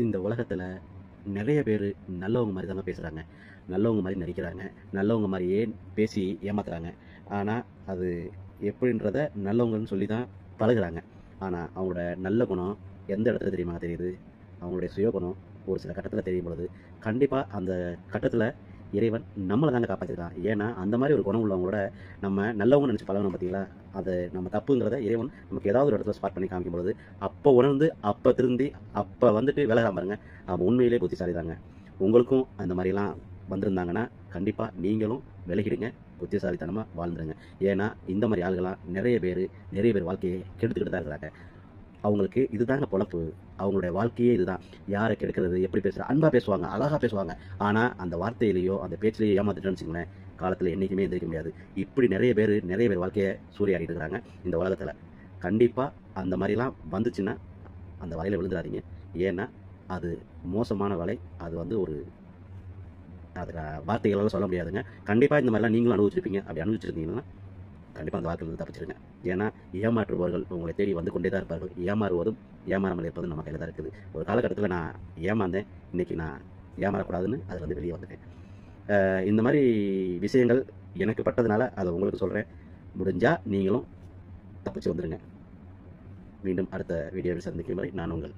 இந்த உலகத்தில் நிறைய பேர் நல்லவங்க மாதிரி தாங்க பேசுகிறாங்க நல்லவங்க மாதிரி நடிக்கிறாங்க. நல்லவங்க மாதிரியே பேசி ஏமாத்துறாங்க. ஆனால் அது எப்படின்றத நல்லவங்கன்னு சொல்லி தான் பழகுறாங்க. ஆனால் அவங்களோட நல்ல குணம் எந்த இடத்துல தெரியுமா? தெரியுது. அவங்களுடைய சுய குணம் ஒரு சில கட்டத்தில் தெரியும் பொழுது. கண்டிப்பாக அந்த கட்டத்தில் இறைவன் நம்மளை தாங்க காப்பாற்றிருக்கான் ஏன்னா அந்த மாதிரி ஒரு குணம் உள்ளவங்களோட நம்ம நல்லவங்க நினச்சி பழகணும் பார்த்தீங்களா அது நம்ம தப்புங்கிறத இறைவன் நமக்கு ஏதாவது ஒரு இடத்துல ஸ்பாட் பண்ணி காமிக்கும் பொழுது அப்போ உணர்ந்து அப்போ திருந்தி அப்போ வந்துட்டு விலகாம பாருங்க அவன் உண்மையிலே புத்திசாலி தாங்க உங்களுக்கும் அந்த மாதிரிலாம் வந்திருந்தாங்கன்னா கண்டிப்பாக நீங்களும் விலகிடுங்க. புத்திசாலித்தனமாக வாழ்ந்துருங்க. ஏன்னா இந்த மாதிரி ஆளுகளாம் நிறைய பேர் நிறைய பேர் வாழ்க்கையை கெடுத்துக்கிட்டு தான் இருக்கிறாங்க. அவங்களுக்கு இதுதாங்க பொழப்பு. அவங்களுடைய வாழ்க்கையே இதுதான். யாரை கெடுக்கிறது எப்படி பேசுகிற அன்பாக பேசுவாங்க அழகாக பேசுவாங்க. ஆனால் அந்த வார்த்தையிலேயோ அந்த பேச்சிலேயோ ஏமாத்துட்டேன்னு வச்சுங்களேன் காலத்தில் என்றைக்குமே எந்திரிக்க முடியாது. இப்படி நிறைய பேர் நிறைய பேர் வாழ்க்கையை சூறையாடிட்டு இருக்கிறாங்க இந்த உலகத்தில். கண்டிப்பாக அந்த மாதிரிலாம் வந்துச்சுன்னா அந்த வலையில் விழுந்துடாதீங்க ஏன்னா அது மோசமான வலை. அது வந்து ஒரு அதில் வார்த்தைகளால் சொல்ல முடியாதுங்க. கண்டிப்பாக இந்த மாதிரிலாம் நீங்களும் அனுபவிச்சிருப்பீங்க. அப்படி அனுபவிச்சிருந்தீங்கன்னா கண்டிப்பாக அந்த வார்த்தையிலிருந்து தப்பிச்சிருங்க. ஏன்னா ஏமாற்றுபவர்கள் உங்களை தேடி வந்து கொண்டே தான் இருப்பார்கள். ஏமாறுவதும் ஏமாறாமல் இருப்பதும் நம்ம கையில் தான் இருக்குது. ஒரு காலகட்டத்தில் நான் ஏமாந்தேன். இன்னைக்கு நான் ஏமாறக்கூடாதுன்னு அதில் வந்து வெளியே வந்துட்டேன். இந்த மாதிரி விஷயங்கள் எனக்கு பட்டதுனால அதை உங்களுக்கு சொல்கிறேன் முடிஞ்சால் நீங்களும் தப்பிச்சு வந்துடுங்க மீண்டும் அடுத்த வீடியோவில் சந்திக்கும் வரை நான் உங்கள்